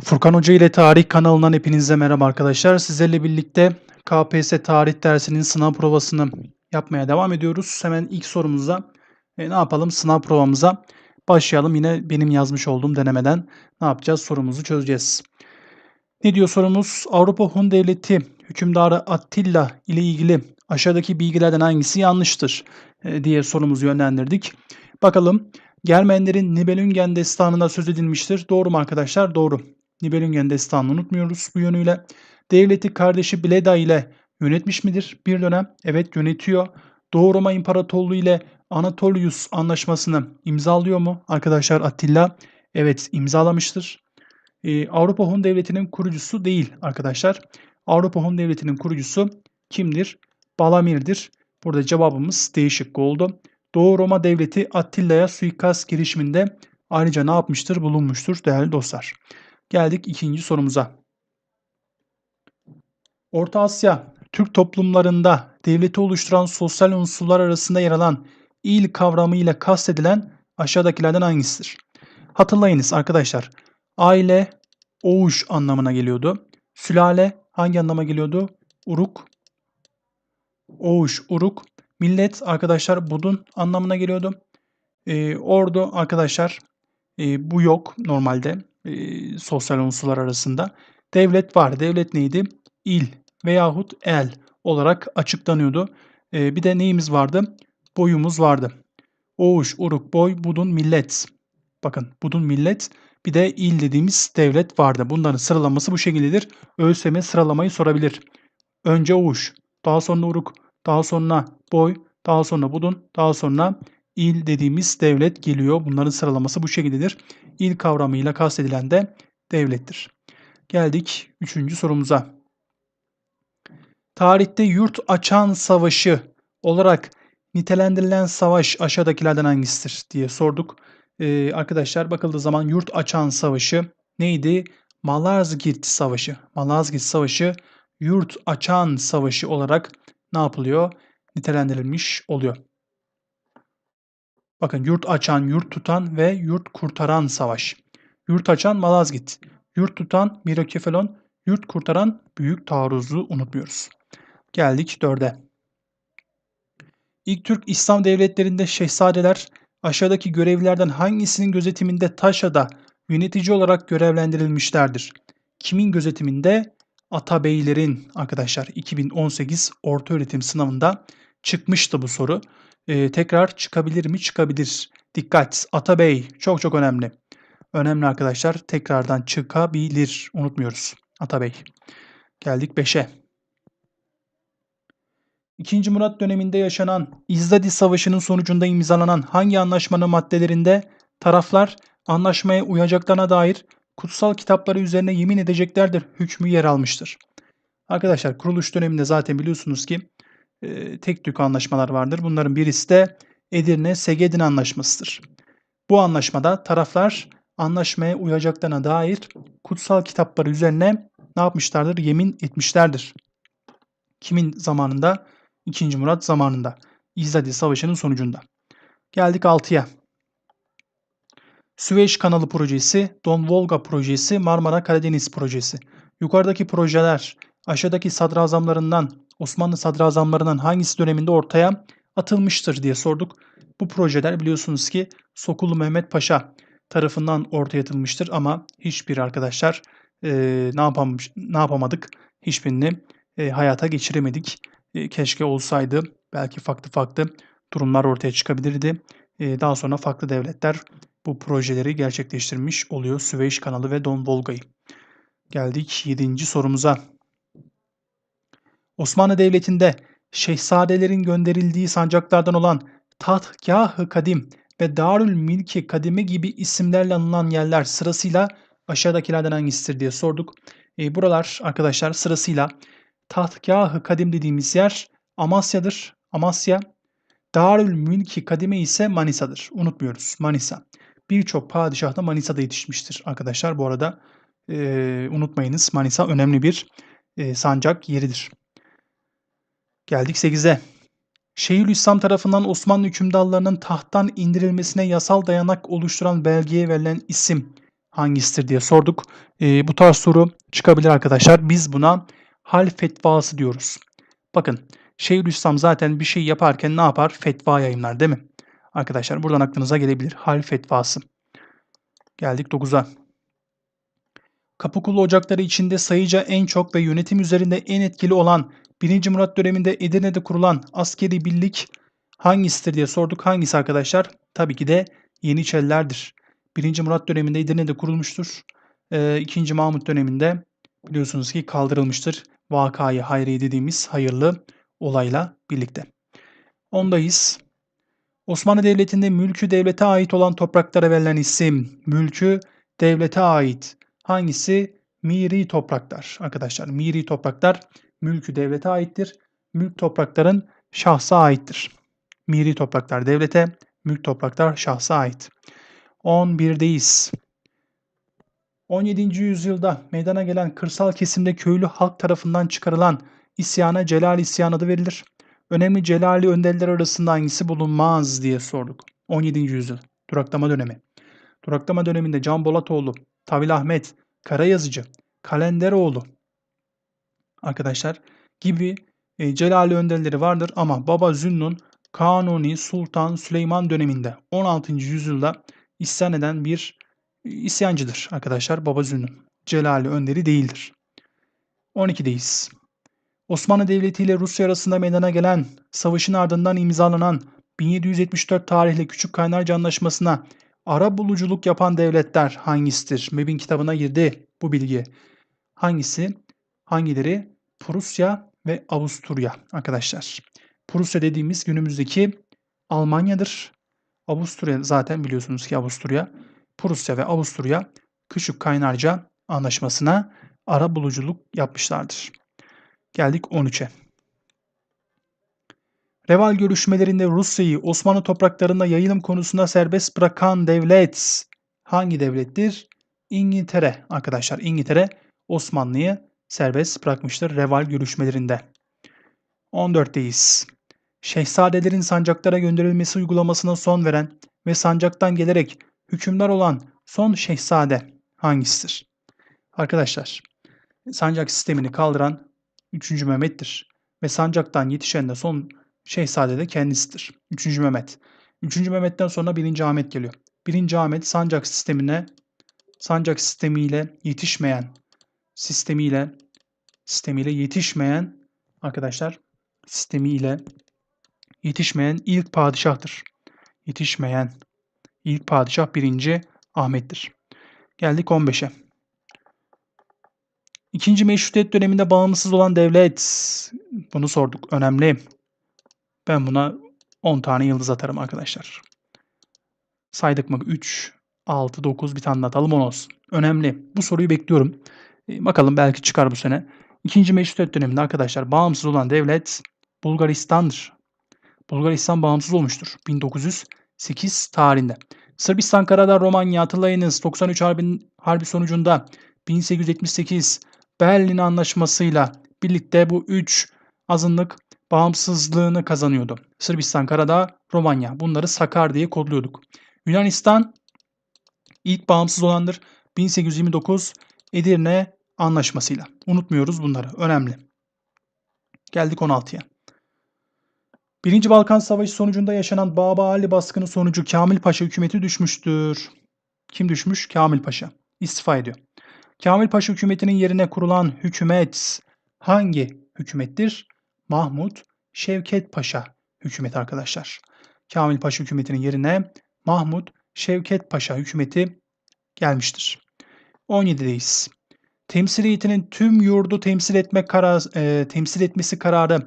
Furkan Hoca ile Tarih kanalından hepinize merhaba arkadaşlar. Sizlerle birlikte KPSS tarih dersinin sınav provasını yapmaya devam ediyoruz. Hemen ilk sorumuza e, ne yapalım? Sınav provamıza başlayalım. Yine benim yazmış olduğum denemeden ne yapacağız? Sorumuzu çözeceğiz. Ne diyor sorumuz? Avrupa Hun Devleti hükümdarı Attila ile ilgili aşağıdaki bilgilerden hangisi yanlıştır e, diye sorumuzu yönlendirdik. Bakalım Germenlerin Nibelungen destanında söz edilmiştir. Doğru mu arkadaşlar? Doğru. Nibelungen destanını unutmuyoruz bu yönüyle. Devleti kardeşi Bleda ile yönetmiş midir bir dönem? Evet yönetiyor. Doğu Roma İmparatorluğu ile Anatolius anlaşmasını imzalıyor mu arkadaşlar Attila? Evet imzalamıştır. Ee, Avrupa Hun Devleti'nin kurucusu değil arkadaşlar. Avrupa Hun Devleti'nin kurucusu kimdir? Balamir'dir. Burada cevabımız değişik oldu. Doğu Roma Devleti Attila'ya suikast girişiminde ayrıca ne yapmıştır? Bulunmuştur değerli dostlar. Geldik ikinci sorumuza. Orta Asya, Türk toplumlarında devleti oluşturan sosyal unsurlar arasında yer alan il kavramı ile kastedilen aşağıdakilerden hangisidir? Hatırlayınız arkadaşlar. Aile, oğuş anlamına geliyordu. Sülale hangi anlama geliyordu? Uruk, oğuş, uruk. Millet arkadaşlar budun anlamına geliyordu. Ee, ordu arkadaşlar e, bu yok normalde e, sosyal unsurlar arasında. Devlet var. Devlet neydi? İl veyahut el olarak açıklanıyordu. E, bir de neyimiz vardı? Boyumuz vardı. Oğuş, uruk, boy, budun, millet. Bakın budun millet bir de il dediğimiz devlet vardı. Bunların sıralaması bu şekildedir. ÖSYM sıralamayı sorabilir. Önce oğuş, daha sonra uruk, daha sonra boy, daha sonra budun, daha sonra il dediğimiz devlet geliyor. Bunların sıralaması bu şekildedir. İl kavramıyla kastedilen de devlettir. Geldik üçüncü sorumuza. Tarihte yurt açan savaşı olarak nitelendirilen savaş aşağıdakilerden hangisidir diye sorduk. Ee, arkadaşlar bakıldığı zaman yurt açan savaşı neydi? Malazgirt Savaşı. Malazgirt Savaşı yurt açan savaşı olarak ne yapılıyor? Nitelendirilmiş oluyor. Bakın yurt açan, yurt tutan ve yurt kurtaran savaş. Yurt açan Malazgirt, yurt tutan Mirokefelon, yurt kurtaran Büyük Taarruz'u unutmuyoruz. Geldik dörde. İlk Türk İslam devletlerinde şehzadeler aşağıdaki görevlilerden hangisinin gözetiminde Taşa'da yönetici olarak görevlendirilmişlerdir? Kimin gözetiminde? Atabeylerin arkadaşlar 2018 ortaöğretim sınavında çıkmıştı bu soru. Ee, tekrar çıkabilir mi? Çıkabilir. Dikkat. Atabey çok çok önemli. Önemli arkadaşlar. Tekrardan çıkabilir. Unutmuyoruz. Atabey. Geldik 5'e. İkinci Murat döneminde yaşanan İzdadi Savaşı'nın sonucunda imzalanan hangi anlaşmanın maddelerinde taraflar anlaşmaya uyacaklarına dair kutsal kitapları üzerine yemin edeceklerdir hükmü yer almıştır. Arkadaşlar kuruluş döneminde zaten biliyorsunuz ki e, tek tük anlaşmalar vardır. Bunların birisi de Edirne Segedin Anlaşması'dır. Bu anlaşmada taraflar anlaşmaya uyacaklarına dair kutsal kitapları üzerine ne yapmışlardır? Yemin etmişlerdir. Kimin zamanında? 2. Murat zamanında. İzzadi Savaşı'nın sonucunda. Geldik 6'ya. Süveyş Kanalı Projesi, Don Volga Projesi, Marmara Karadeniz Projesi. Yukarıdaki projeler aşağıdaki sadrazamlarından Osmanlı sadrazamlarının hangisi döneminde ortaya atılmıştır diye sorduk. Bu projeler biliyorsunuz ki Sokulu Mehmet Paşa tarafından ortaya atılmıştır ama hiçbir arkadaşlar e, ne, yapamış, ne yapamadık? Hiçbirini e, hayata geçiremedik. E, keşke olsaydı belki farklı farklı durumlar ortaya çıkabilirdi. E, daha sonra farklı devletler bu projeleri gerçekleştirmiş oluyor. Süveyş kanalı ve Don Volga'yı. Geldik 7. sorumuza. Osmanlı Devleti'nde şehzadelerin gönderildiği sancaklardan olan Tahtgah-ı Kadim ve Darül Milki Kadime gibi isimlerle anılan yerler sırasıyla aşağıdakilerden hangisidir diye sorduk. E, buralar arkadaşlar sırasıyla Tahtgah-ı Kadim dediğimiz yer Amasya'dır. Amasya. Darül Mülki Kadime ise Manisa'dır. Unutmuyoruz. Manisa. Birçok padişah da Manisa'da yetişmiştir arkadaşlar. Bu arada e, unutmayınız Manisa önemli bir e, sancak yeridir. Geldik 8'e. Şeyhülislam tarafından Osmanlı hükümdarlarının tahttan indirilmesine yasal dayanak oluşturan belgeye verilen isim hangisidir diye sorduk. Ee, bu tarz soru çıkabilir arkadaşlar. Biz buna hal fetvası diyoruz. Bakın Şeyhülislam zaten bir şey yaparken ne yapar? Fetva yayınlar değil mi? Arkadaşlar buradan aklınıza gelebilir. Hal fetvası. Geldik 9'a. Kapıkulu ocakları içinde sayıca en çok ve yönetim üzerinde en etkili olan 1. Murat döneminde Edirne'de kurulan askeri birlik hangisidir diye sorduk. Hangisi arkadaşlar? Tabii ki de Yeniçerilerdir. 1. Murat döneminde Edirne'de kurulmuştur. Ee, 2. Mahmut döneminde biliyorsunuz ki kaldırılmıştır. Vakayı hayriye dediğimiz hayırlı olayla birlikte. Ondayız. Osmanlı Devleti'nde mülkü devlete ait olan topraklara verilen isim, mülkü devlete ait. Hangisi? Miri topraklar. Arkadaşlar miri topraklar mülkü devlete aittir. Mülk toprakların şahsa aittir. Miri topraklar devlete, mülk topraklar şahsa ait. 11'deyiz. 17. yüzyılda meydana gelen kırsal kesimde köylü halk tarafından çıkarılan isyana Celal isyan adı verilir. Önemli Celali önderler arasında hangisi bulunmaz diye sorduk. 17. yüzyıl duraklama dönemi. Duraklama döneminde Can Bolatoğlu, Tavil Ahmet, Karayazıcı, Kalenderoğlu arkadaşlar gibi e, Celali önderleri vardır ama Baba Zünnun Kanuni Sultan Süleyman döneminde 16. yüzyılda isyan eden bir e, isyancıdır arkadaşlar Baba Zünnun. Celali önderi değildir. 12'deyiz. Osmanlı Devleti ile Rusya arasında meydana gelen savaşın ardından imzalanan 1774 tarihli Küçük Kaynarca Anlaşması'na ara buluculuk yapan devletler hangisidir? MEB'in kitabına girdi bu bilgi. Hangisi? Hangileri? Prusya ve Avusturya arkadaşlar. Prusya dediğimiz günümüzdeki Almanya'dır. Avusturya zaten biliyorsunuz ki Avusturya. Prusya ve Avusturya Küçük Kaynarca Anlaşması'na ara buluculuk yapmışlardır. Geldik 13'e. Reval görüşmelerinde Rusya'yı Osmanlı topraklarında yayılım konusunda serbest bırakan devlet hangi devlettir? İngiltere arkadaşlar. İngiltere Osmanlı'yı serbest bırakmıştır Reval görüşmelerinde. 14'teyiz. Şehzadelerin sancaklara gönderilmesi uygulamasına son veren ve sancaktan gelerek hükümdar olan son şehzade hangisidir? Arkadaşlar, sancak sistemini kaldıran 3. Mehmet'tir ve sancaktan yetişen de son şehzade de kendisidir. 3. Mehmet. 3. Mehmet'ten sonra 1. Ahmet geliyor. 1. Ahmet sancak sistemine sancak sistemiyle yetişmeyen sistemiyle sistemiyle yetişmeyen arkadaşlar sistemiyle yetişmeyen ilk padişahtır. Yetişmeyen ilk padişah 1. Ahmet'tir. Geldik 15'e. İkinci meşrutiyet döneminde bağımsız olan devlet. Bunu sorduk. Önemli. Ben buna 10 tane yıldız atarım arkadaşlar. Saydık mı? 3, 6, 9 bir tane atalım 10 olsun. Önemli. Bu soruyu bekliyorum. E, bakalım belki çıkar bu sene. İkinci meşrutiyet döneminde arkadaşlar bağımsız olan devlet Bulgaristan'dır. Bulgaristan bağımsız olmuştur 1908 tarihinde. Sırbistan, Karadağ, Romanya hatırlayınız 93 harbin, harbi sonucunda 1878 Berlin Anlaşması'yla birlikte bu üç azınlık bağımsızlığını kazanıyordu. Sırbistan, Karadağ, Romanya. Bunları Sakar diye kodluyorduk. Yunanistan ilk bağımsız olandır. 1829 Edirne Anlaşması'yla. Unutmuyoruz bunları. Önemli. Geldik 16'ya. Birinci Balkan Savaşı sonucunda yaşanan Baba Ali baskını sonucu Kamil Paşa hükümeti düşmüştür. Kim düşmüş? Kamil Paşa. İstifa ediyor. Kamil Paşa hükümetinin yerine kurulan hükümet hangi hükümettir? Mahmut Şevket Paşa hükümeti arkadaşlar. Kamil Paşa hükümetinin yerine Mahmut Şevket Paşa hükümeti gelmiştir. 17'deyiz. Temsiliyetinin tüm yurdu temsil etme karar, e, temsil etmesi kararı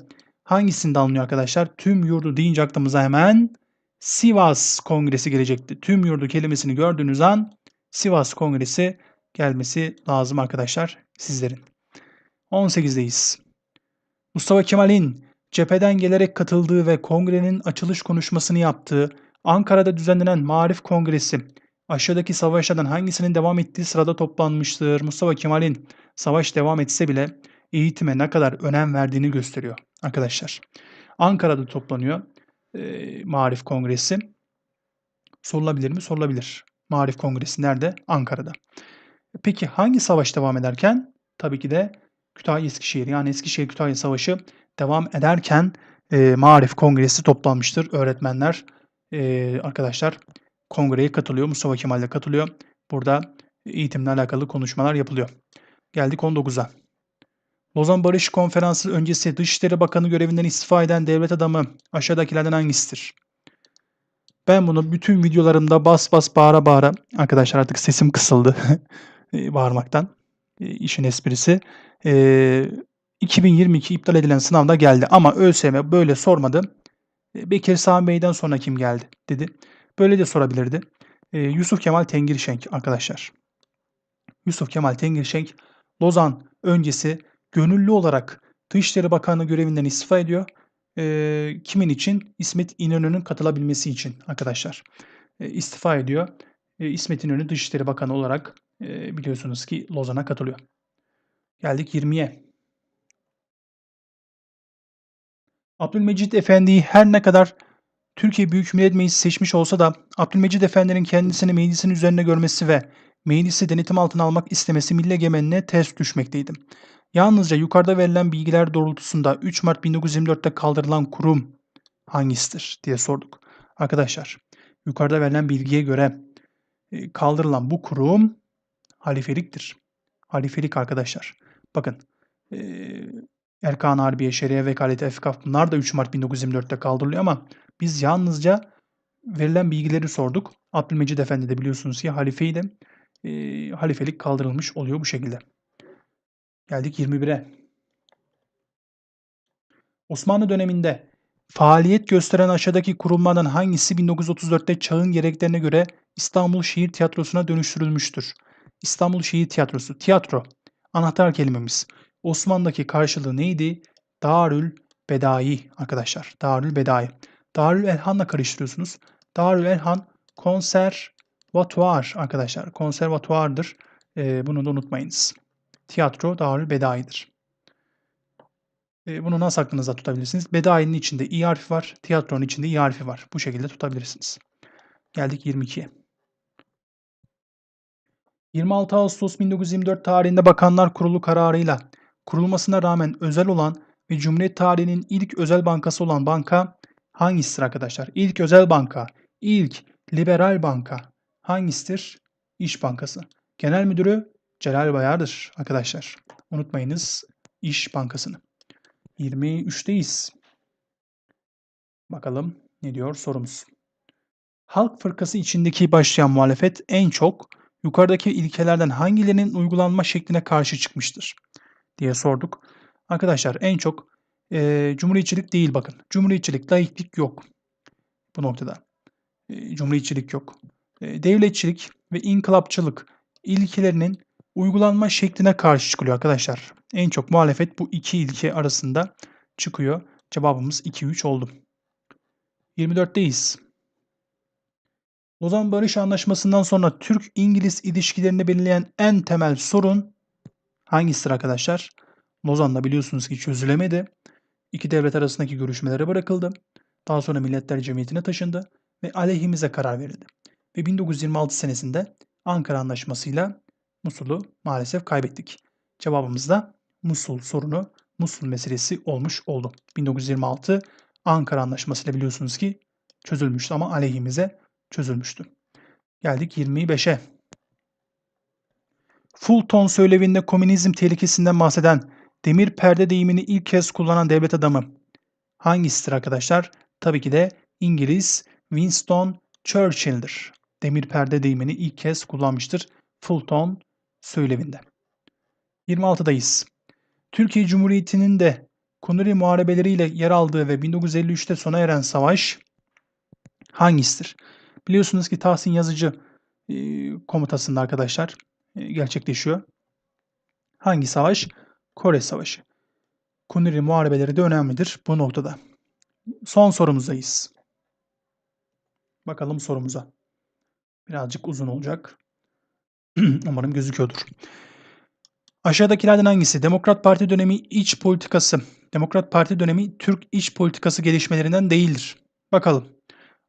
hangisinde alınıyor arkadaşlar? Tüm yurdu deyince aklımıza hemen Sivas Kongresi gelecekti. Tüm yurdu kelimesini gördüğünüz an Sivas Kongresi gelmesi lazım arkadaşlar sizlerin. 18'deyiz. Mustafa Kemal'in cepheden gelerek katıldığı ve kongrenin açılış konuşmasını yaptığı Ankara'da düzenlenen Marif Kongresi aşağıdaki savaşlardan hangisinin devam ettiği sırada toplanmıştır. Mustafa Kemal'in savaş devam etse bile eğitime ne kadar önem verdiğini gösteriyor arkadaşlar. Ankara'da toplanıyor e, Marif Kongresi. Sorulabilir mi? Sorulabilir. Marif Kongresi nerede? Ankara'da. Peki hangi savaş devam ederken? Tabii ki de Kütahya Eskişehir yani Eskişehir Kütahya Savaşı devam ederken e, Marif Kongresi toplanmıştır. Öğretmenler e, arkadaşlar kongreye katılıyor. Mustafa Kemal de katılıyor. Burada eğitimle alakalı konuşmalar yapılıyor. Geldik 19'a. Lozan Barış Konferansı öncesi Dışişleri Bakanı görevinden istifa eden devlet adamı aşağıdakilerden hangisidir? Ben bunu bütün videolarımda bas bas bağıra bağıra arkadaşlar artık sesim kısıldı e, bağırmaktan. E, işin esprisi. E, 2022 iptal edilen sınavda geldi ama ÖSYM böyle sormadı. E, Bekir Sami Bey'den sonra kim geldi dedi. Böyle de sorabilirdi. E, Yusuf Kemal Tengirşenk arkadaşlar. Yusuf Kemal Tengirşenk Lozan öncesi gönüllü olarak Dışişleri Bakanlığı görevinden istifa ediyor. E, kimin için? İsmet İnönü'nün katılabilmesi için arkadaşlar. E, istifa ediyor. E, İsmet İnönü Dışişleri Bakanı olarak e, biliyorsunuz ki Lozan'a katılıyor. Geldik 20'ye. Abdülmecit Efendi'yi her ne kadar Türkiye Büyük Millet Meclisi seçmiş olsa da Abdülmecit Efendi'nin kendisini meclisin üzerinde görmesi ve meclisi denetim altına almak istemesi milli egemenliğe ters düşmekteydi. Yalnızca yukarıda verilen bilgiler doğrultusunda 3 Mart 1924'te kaldırılan kurum hangisidir diye sorduk. Arkadaşlar yukarıda verilen bilgiye göre e, kaldırılan bu kurum halifeliktir. Halifelik arkadaşlar. Bakın e, Erkan Harbiye, Şeriye Vekaleti, Efkaf bunlar da 3 Mart 1924'te kaldırılıyor ama biz yalnızca verilen bilgileri sorduk. Abdülmecid Efendi de biliyorsunuz ki halifeydi. E, halifelik kaldırılmış oluyor bu şekilde. Geldik 21'e. Osmanlı döneminde faaliyet gösteren aşağıdaki kurumlardan hangisi 1934'te çağın gereklerine göre İstanbul Şehir Tiyatrosu'na dönüştürülmüştür? İstanbul Şehir Tiyatrosu. Tiyatro. Anahtar kelimemiz. Osmanlı'daki karşılığı neydi? Darül Bedai arkadaşlar. Darül Bedai. Darül Elhan'la karıştırıyorsunuz. Darül Elhan konservatuar arkadaşlar. Konservatuardır. Ee, bunu da unutmayınız. Tiyatro Darül Bedai'dir. Ee, bunu nasıl aklınızda tutabilirsiniz? Bedai'nin içinde i harfi var. Tiyatronun içinde i harfi var. Bu şekilde tutabilirsiniz. Geldik 22'ye. 26 Ağustos 1924 tarihinde Bakanlar Kurulu kararıyla kurulmasına rağmen özel olan ve Cumhuriyet tarihinin ilk özel bankası olan banka hangisidir arkadaşlar? İlk özel banka, ilk liberal banka hangisidir? İş Bankası. Genel Müdürü Celal Bayar'dır arkadaşlar. Unutmayınız İş Bankası'nı. 23'teyiz. Bakalım ne diyor sorumuz. Halk fırkası içindeki başlayan muhalefet en çok yukarıdaki ilkelerden hangilerinin uygulanma şekline karşı çıkmıştır diye sorduk. Arkadaşlar en çok e, cumhuriyetçilik değil bakın. Cumhuriyetçilik, laiklik yok bu noktada. E, cumhuriyetçilik yok. E, devletçilik ve inkılapçılık ilkelerinin uygulanma şekline karşı çıkılıyor arkadaşlar. En çok muhalefet bu iki ilke arasında çıkıyor. Cevabımız 2-3 oldu. 24'teyiz. Lozan Barış Anlaşması'ndan sonra Türk-İngiliz ilişkilerini belirleyen en temel sorun hangisidir arkadaşlar? Lozan'da biliyorsunuz ki çözülemedi. İki devlet arasındaki görüşmelere bırakıldı. Daha sonra Milletler Cemiyeti'ne taşındı ve aleyhimize karar verildi. Ve 1926 senesinde Ankara Anlaşması'yla Musul'u maalesef kaybettik. Cevabımız da Musul sorunu, Musul meselesi olmuş oldu. 1926 Ankara Anlaşması ile biliyorsunuz ki çözülmüştü ama aleyhimize çözülmüştü. Geldik 25'e. Fulton söylevinde komünizm tehlikesinden bahseden demir perde deyimini ilk kez kullanan devlet adamı hangisidir arkadaşlar? Tabii ki de İngiliz Winston Churchill'dir. Demir perde deyimini ilk kez kullanmıştır Fulton söylevinde. 26'dayız. Türkiye Cumhuriyeti'nin de Kunuri muharebeleriyle yer aldığı ve 1953'te sona eren savaş hangisidir? Biliyorsunuz ki Tahsin Yazıcı komutasında arkadaşlar gerçekleşiyor. Hangi savaş? Kore Savaşı. Kunuri muharebeleri de önemlidir bu noktada. Son sorumuzdayız. Bakalım sorumuza. Birazcık uzun olacak. Umarım gözüküyordur. Aşağıdakilerden hangisi Demokrat Parti dönemi iç politikası, Demokrat Parti dönemi Türk iç politikası gelişmelerinden değildir? Bakalım.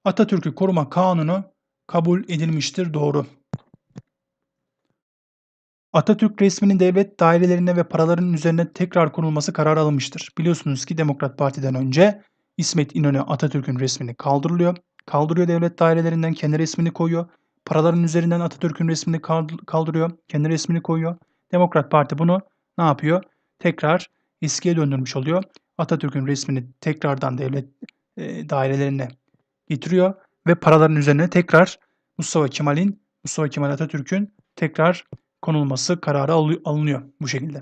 Atatürk'ü koruma kanunu kabul edilmiştir. Doğru. Atatürk resminin devlet dairelerine ve paraların üzerine tekrar konulması kararı alınmıştır. Biliyorsunuz ki Demokrat Parti'den önce İsmet İnönü Atatürk'ün resmini kaldırılıyor. Kaldırıyor devlet dairelerinden kendi resmini koyuyor. Paraların üzerinden Atatürk'ün resmini kaldırıyor. Kendi resmini koyuyor. Demokrat Parti bunu ne yapıyor? Tekrar eskiye döndürmüş oluyor. Atatürk'ün resmini tekrardan devlet e, dairelerine getiriyor ve paraların üzerine tekrar Mustafa Kemal'in, Mustafa Kemal Atatürk'ün tekrar konulması kararı alınıyor bu şekilde.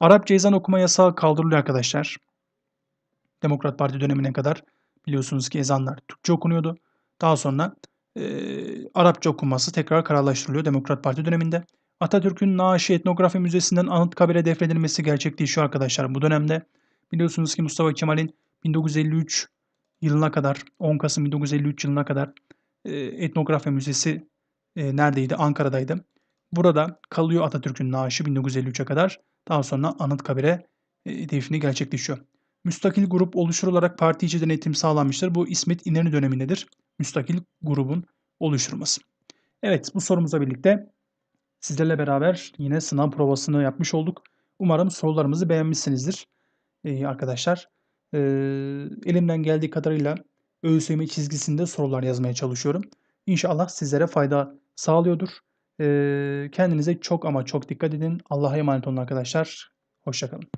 Arapça ezan okuma yasağı kaldırılıyor arkadaşlar. Demokrat Parti dönemine kadar biliyorsunuz ki ezanlar Türkçe okunuyordu. Daha sonra e, Arapça okunması tekrar kararlaştırılıyor Demokrat Parti döneminde. Atatürk'ün Naaşı Etnografi Müzesi'nden Anıtkabir'e defnedilmesi gerçekleşiyor arkadaşlar bu dönemde. Biliyorsunuz ki Mustafa Kemal'in 1953 yılına kadar 10 Kasım 1953 yılına kadar e, Etnografi Müzesi e, neredeydi? Ankara'daydı. Burada kalıyor Atatürk'ün naaşı 1953'e kadar. Daha sonra Anıtkabir'e defni gerçekleşiyor. Müstakil grup oluşturularak parti içi denetim sağlanmıştır. Bu İsmet İnönü dönemindedir. Müstakil grubun oluşturulması. Evet bu sorumuza birlikte sizlerle beraber yine sınav provasını yapmış olduk. Umarım sorularımızı beğenmişsinizdir ee, arkadaşlar. Ee, elimden geldiği kadarıyla ÖSYM çizgisinde sorular yazmaya çalışıyorum. İnşallah sizlere fayda sağlıyordur. Kendinize çok ama çok dikkat edin. Allah'a emanet olun arkadaşlar. Hoşçakalın.